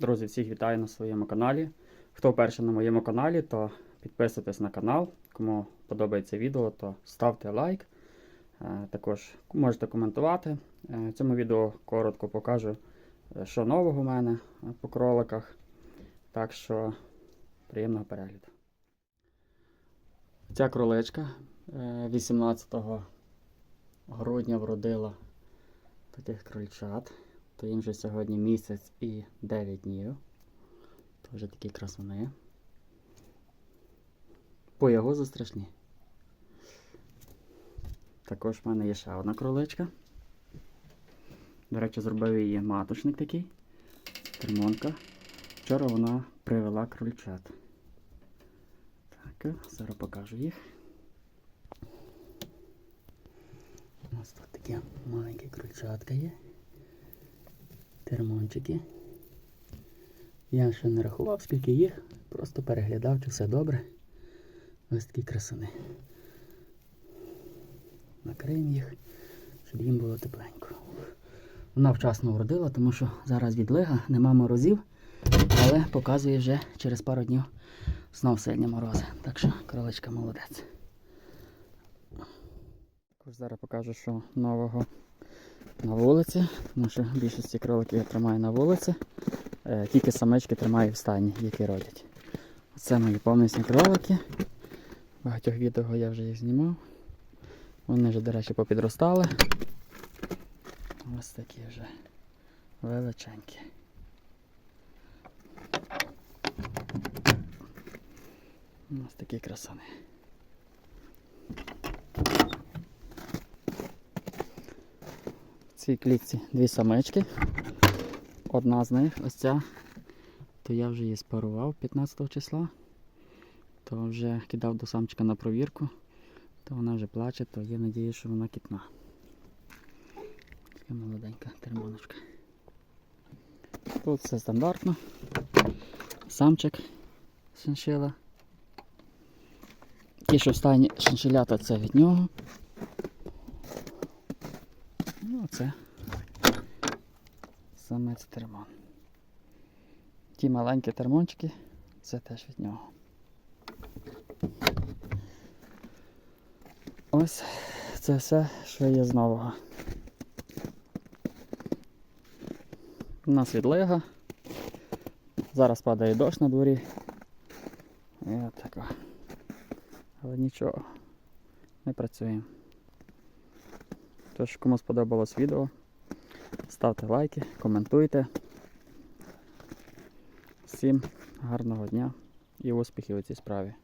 Друзі, всіх вітаю на своєму каналі. Хто вперше на моєму каналі, то підписуйтесь на канал. Кому подобається відео, то ставте лайк. Е, Також можете коментувати. Е, В цьому відео коротко покажу, е, що нового у мене по кроликах. Так що приємного перегляду. Ця кроличка е, 18 грудня вродила таких крольчат. То їм вже сьогодні місяць і 9 днів. То вже такі красуни. По ягозу страшні. Також в мене є ще одна кроличка. До речі, зробив її маточник такий. Термонка. Вчора вона привела крольчат. Так, зараз покажу їх. Ось тут такі маленькі крольчатка є. Термончики. Я ще не рахував, скільки їх, просто переглядав, чи все добре. Ось такі красуни. Накриємо їх, щоб їм було тепленько. Вона вчасно вродила, тому що зараз відлига, нема морозів, але показує вже через пару днів знов сильні морози. Так що кроличка молодець. Також зараз покажу, що нового на вулиці, тому що більшості кроликів я тримаю на вулиці. Е, Тільки самички тримаю в стані, які родять. Це мої повнісні кролики. Багатьох відео я вже їх знімав. Вони вже, до речі, попідростали. Ось такі вже величенькі. Ось такі красони. В цій клітці дві самички. Одна з них, ось ця, то я вже її спарував 15 числа. То вже кидав до самчика на провірку, то вона вже плаче, то є надія, що вона кітна. Така молоденька термоночка. Тут все стандартно. Самчик шиншила. Ті, що в стані шиншилята, це від нього. Ну, це самець термон. Ті маленькі термончики, це теж від нього. Ось це все, що є з нового. У нас відлига. Зараз падає дощ на дворі. І от тако. Але нічого, не працюємо. Тож, кому сподобалось відео, ставте лайки, коментуйте. Всім гарного дня і успіхів у цій справі.